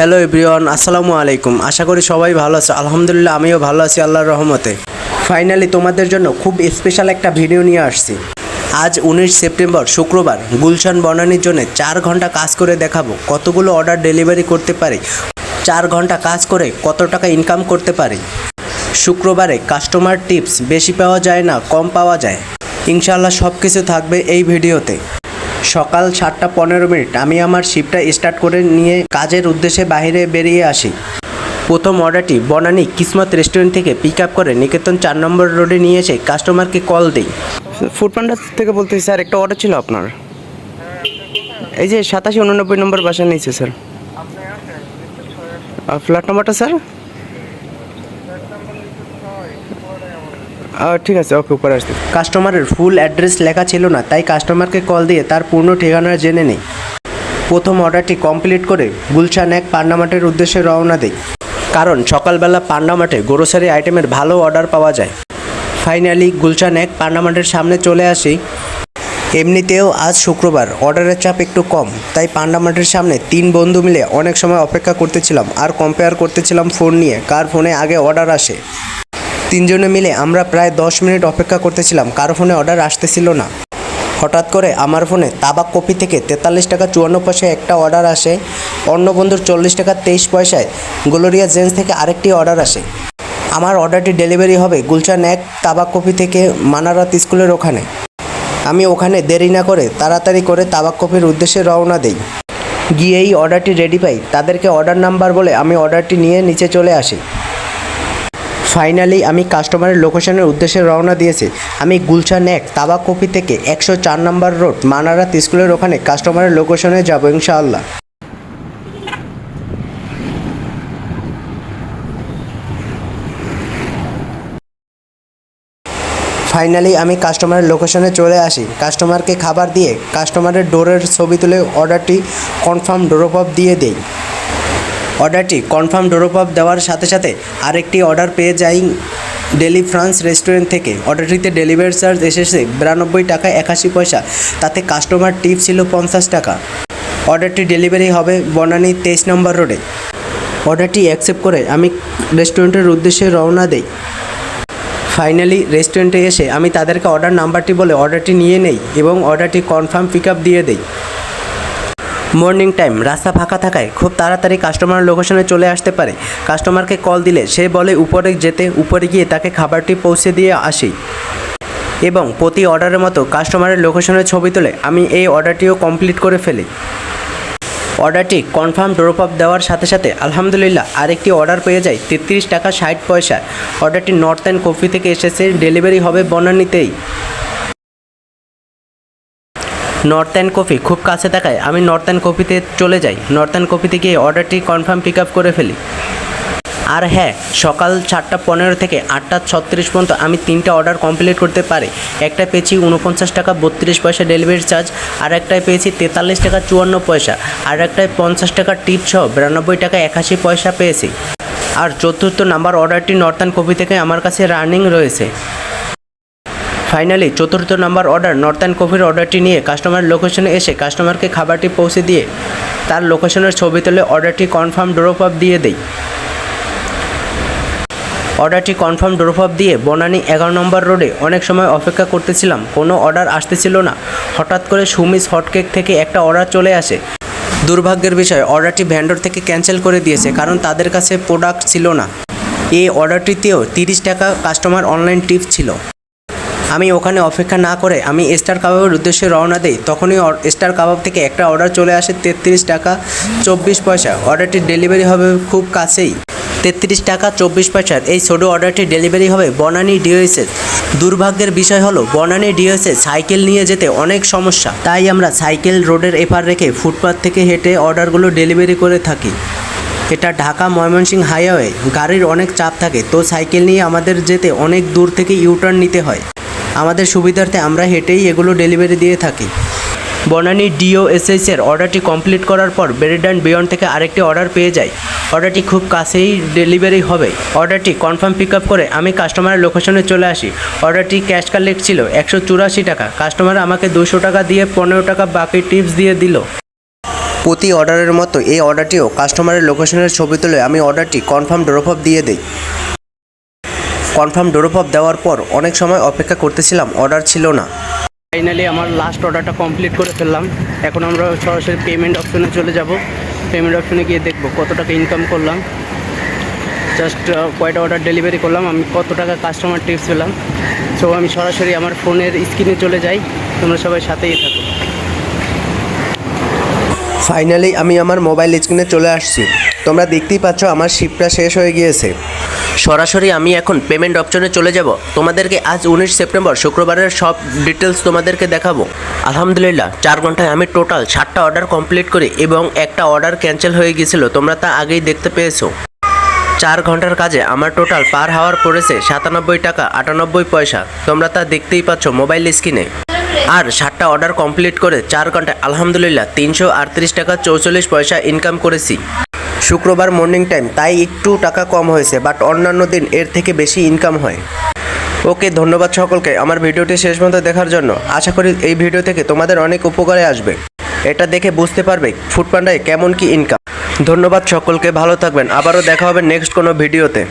Hello everyone, আসসালামু আলাইকুম। আশা করি সবাই ভালো আছে। আলহামদুলিল্লাহ, আমিও ভালো আছি আল্লাহর রহমতে। ফাইনালি তোমাদের জন্য খুব স্পেশাল একটা ভিডিও নিয়ে আসছি। আজ উনিশ সেপ্টেম্বর, শুক্রবার, গুলশান বনানির জন্য চার ঘণ্টা কাজ করে দেখাবো। কতগুলো অর্ডার ডেলিভারি করতে পারি, চার ঘণ্টা কাজ করে কত টাকা ইনকাম করতে পারি। শুক্রবারে কাস্টমার টিপস বেশি পাওয়া যায় না, কম পাওয়া যায়। ইনশাআল্লাহ সব কিছু থাকবে এই ভিডিওতে সকাল সাতটা পনেরো মিনিট। আমি আমার শিপটা স্টার্ট করে নিয়ে কাজের উদ্দেশ্যে বাইরে বেরিয়ে আসি। প্রথম অর্ডারটি বনানী কিসমত রেস্টুরেন্ট থেকে পিক আপ করে নিকেতন চার নম্বর রোডে নিয়ে এসে কাস্টমারকে কল দিই। ফুড পান্ডার থেকে বলতেছি স্যার, একটা অর্ডার ছিল আপনার। এই যে সাতাশি উননব্বই নম্বর বাসা নিয়েছে স্যার। ফ্ল্যাট নম্বরটা স্যার? ঠিক আছে ওকে উপরে আসতে কাস্টমারের ফুল অ্যাড্রেস লেখা ছিল না, তাই কাস্টমারকে কল দিয়ে তার পূর্ণ ঠিকানা জেনে নেই। প্রথম অর্ডারটি কমপ্লিট করে গুলশান এক পান্ডামাটের উদ্দেশ্যে রওনা দেই। কারণ সকালবেলা পান্ডামাটে গ্রোসারি আইটেমের ভালো অর্ডার পাওয়া যায়। ফাইনালি গুলশান এক পান্ডামাটের সামনে চলে আসি। এমনিতেও আজ শুক্রবার অর্ডারের চাপ একটু কম, তাই পান্ডামাটের সামনে তিন বন্ধু মিলে অনেক সময় অপেক্ষা করতেছিলাম আর কম্পেয়ার করতেছিলাম ফোন নিয়ে, কার ফোনে আগে অর্ডার আসে। তিনজনে মিলে আমরা প্রায় দশ মিনিট অপেক্ষা করতেছিলাম, কারও ফোনে অর্ডার আসতেছিল না। হঠাৎ করে আমার ফোনে তাবাক কপি থেকে তেতাল্লিশ টাকা চুয়ান্ন পয়সায় একটা অর্ডার আসে, অন্য বন্ধুর চল্লিশ টাকা তেইশ পয়সায় গ্লোরিয়া জেন্স থেকে আরেকটি অর্ডার আসে। আমার অর্ডারটি ডেলিভারি হবে গুলশান এক তাবাক কপি থেকে মানারাত স্কুলের ওখানে। আমি ওখানে দেরি না করে তাড়াতাড়ি করে তাবাক কপির উদ্দেশ্যে রওনা দেই। গিয়েই অর্ডারটি রেডি পাই। তাদেরকে অর্ডার নাম্বার বলে আমি অর্ডারটি নিয়ে নিচে চলে আসি। ফাইনালি আমি কাস্টমারের লোকেশনের উদ্দেশ্যে রওনা দিয়েছি। আমি গুলশান এক তাবা কপি থেকে একশো চার নম্বর রোড মানারাত স্কুলের ওখানে কাস্টমারের লোকেশনে যাব, ইনশাআল্লাহ। ফাইনালি আমি কাস্টমারের লোকেশনে চলে আসি। কাস্টমারকে খাবার দিয়ে কাস্টমারের ডোরের ছবি তুলে অর্ডারটি কনফার্ম ডোরপ দিয়ে দেই। অর্ডারটি কনফার্ম ডোরপ অফ দেওয়ার সাথে সাথে আরেকটি অর্ডার পেয়ে যাই ডেলি ফ্রান্স রেস্টুরেন্ট থেকে। অর্ডারটিতে ডেলিভারি চার্জ এসেছে বিরানব্বই টাকা একাশি পয়সা, তাতে কাস্টমার টিপ ছিল পঞ্চাশ টাকা। অর্ডারটি ডেলিভারি হবে বনানী তেইশ নম্বর রোডে। অর্ডারটি অ্যাকসেপ্ট করে আমি রেস্টুরেন্টের উদ্দেশ্যে রওনা দেই। ফাইনালি রেস্টুরেন্টে এসে আমি তাদেরকে অর্ডার নাম্বারটি বলে অর্ডারটি নিয়ে নেই এবং অর্ডারটি কনফার্ম পিক আপ দিয়ে দেই। মর্নিং টাইম, রাস্তা ফাঁকা থাকায় খুব তাড়াতাড়ি কাস্টমার লোকেশনে চলে আসতে পারে। কাস্টমারকে কল দিলে সে বলে, উপরে যেতে, উপরে গিয়ে তাকে খাবারটি পৌঁছে দিয়ে আসি। এবং প্রতি অর্ডারের মতো কাস্টমারের লোকেশনের ছবি তুলে আমি এই অর্ডারটিও কমপ্লিট করে ফেলি। অর্ডারটি কনফার্ম ড্রপ আপ দেওয়ার সাথে সাথে, আলহামদুলিল্লাহ, আরেকটি অর্ডার পেয়ে যায় তেত্রিশ টাকা ষাট পয়সা। অর্ডারটি নর্থ অ্যান্ড কফি থেকে এসেছে, ডেলিভারি হবে বনানীতেই। নর্থ অ্যান্ড কফি খুব কাছে থাকায় আমি নর্থ অ্যান্ড কফিতে চলে যাই। নর্থ অ্যান্ড কফিতে গিয়ে অর্ডারটি কনফার্ম পিক আপ করে ফেলি। আর হ্যাঁ সকাল চারটা পনেরো থেকে আটটা ছত্রিশ পর্যন্ত আমি তিনটা অর্ডার কমপ্লিট করতে পারি। একটা পেয়েছি উনপঞ্চাশ টাকা বত্রিশ পয়সা ডেলিভারি চার্জ আর একটায় পেয়েছি তেতাল্লিশ টাকা চুয়ান্ন পয়সা, আর একটায় পঞ্চাশ টাকা টিপ সহ বিরানব্বই টাকা একাশি পয়সা পেয়েছি। আর চতুর্থ নাম্বার অর্ডারটি নর্থান কফি থেকে আমার কাছে রানিং রয়েছে। ফাইনালি চতুর্থ নাম্বার অর্ডার নর্থান কফির অর্ডারটি নিয়ে কাস্টমার লোকেশনে এসে কাস্টমারকে খাবারটি পৌঁছে দিয়ে তার লোকেশনের ছবি তুলে অর্ডারটি কনফার্ম ড্রপ আপ দিয়ে দেই। অর্ডারটি কনফার্ম ড্রপ আপ দিয়ে বনানী এগারো নম্বর রোডে অনেক সময় অপেক্ষা করতেছিলাম, কোনো অর্ডার আসতেছিল না। হঠাৎ করে সুমিস হটকেক থেকে একটা অর্ডার চলে আসে। দুর্ভাগ্যের বিষয়, অর্ডারটি ভ্যান্ডর থেকে ক্যান্সেল করে দিয়েছে, কারণ তাদের কাছে প্রোডাক্ট ছিল না। এই অর্ডারটিতেও তিরিশ টাকা কাস্টমার অনলাইন টিপ ছিল। আমি ওখানে অপেক্ষা না করে আমি স্টার কাবাবের উদ্দেশ্যে রওনা দিই, তখনই স্টার কাবাব থেকে একটা অর্ডার চলে আসে তেত্রিশ টাকা চব্বিশ পয়সা। অর্ডারটি ডেলিভারি হবে খুব কাছেই। তেত্রিশ টাকা চব্বিশ পয়সার এই ছোটো অর্ডারটি ডেলিভারি হবে বনানী ডিওএসের দুর্ভাগ্যের বিষয় হলো, বনানী ডিওএসে সাইকেল নিয়ে যেতে অনেক সমস্যা। তাই আমরা সাইকেল রোডের এপার রেখে ফুটপাথ থেকে হেঁটে অর্ডারগুলো ডেলিভারি করে থাকি। এটা ঢাকা ময়মনসিংহ হাইওয়ে। গাড়ির অনেক চাপ থাকে, তো সাইকেল নিয়ে আমাদের যেতে অনেক দূর থেকে ইউটার্ন নিতে হয়। আমাদের সুবিধার্থে আমরা হেঁটেই এগুলো ডেলিভারি দিয়ে থাকি। বনানী ডিওএসএস এর অর্ডারটি কমপ্লিট করার পর বেরেড অ্যান্ড বিয়ন্ড থেকে আরেকটি অর্ডার পেয়ে যাই। অর্ডারটি খুব কাছেই ডেলিভারি হবে। অর্ডারটি কনফার্ম পিক আপ করে আমি কাস্টমারের লোকেশনে চলে আসি। অর্ডারটি ক্যাশ কালেক্ট ছিল একশো চুরাশি টাকা। কাস্টমার আমাকে দুশো টাকা দিয়ে পনেরো টাকা বাকি টিপস দিয়ে দিল। প্রতি অর্ডারের মতো এই অর্ডারটিও কাস্টমারের লোকেশনের ছবি তুলে আমি অর্ডারটি কনফার্ম ড্রপ অফ দিয়ে দিই। কনফার্ম ড্রপ দেওয়ার পর অনেক সময় অপেক্ষা করতেছিলাম অর্ডার ছিল না। ফাইনালি আমার লাস্ট অর্ডারটা কমপ্লিট করে ফেললাম। এখন আমরা সরাসরি পেমেন্ট অপশনে চলে যাব। পেমেন্ট অপশনে গিয়ে দেখব কত টাকা ইনকাম করলাম। জাস্ট কয়টা অর্ডার ডেলিভারি করলাম আমি কত টাকা কাস্টমার টিপস পেলাম। সো আমি সরাসরি আমার ফোনের স্ক্রিনে চলে যাই। তোমরা সবাই সাথেই থাকো। ফাইনালি আমি আমার মোবাইল স্ক্রিনে চলে আসছি। তোমরা দেখতেই পাচ্ছ আমার শিপটা শেষ হয়ে গিয়েছে। সরাসরি আমি এখন পেমেন্ট অপশনে চলে যাব। তোমাদেরকে আজ উনিশ সেপ্টেম্বর, শুক্রবারের সব ডিটেলস তোমাদেরকে দেখাবো। আলহামদুলিল্লাহ, চার ঘন্টায় আমি টোটাল সাতটা অর্ডার কমপ্লিট করি এবং একটা অর্ডার ক্যান্সেল হয়ে গিয়েছিল। তোমরা তা আগেই দেখতে পেয়েছ। চার ঘণ্টার কাজে আমার টোটাল পার হাওয়ার পড়েছে সাতানব্বই টাকা আটানব্বই পয়সা। তোমরা তা দেখতেই পাচ্ছ মোবাইল স্ক্রিনে আর সাতটা অর্ডার কমপ্লিট করে চার ঘন্টায়, আলহামদুলিল্লাহ, তিনশো আটত্রিশ টাকা চৌচল্লিশ পয়সা ইনকাম করেছি। শুক্রবার মর্নিং টাইম তাই একটু টাকা কম হয়েছে বাট অন্যান্য দিন এর থেকে বেশি ইনকাম হয়। ওকে ধন্যবাদ সকলকে, আমার ভিডিওটি শেষ পর্যন্ত দেখার জন্য। আশা করি এই ভিডিও থেকে তোমাদের অনেক উপকারে আসবে। এটা দেখে বুঝতে পারবে ফুডপান্ডায় কেমন কি ইনকাম ধন্যবাদ সকলকে, ভালো থাকবেন, আবারও দেখা হবে নেক্সট কোনো ভিডিওতে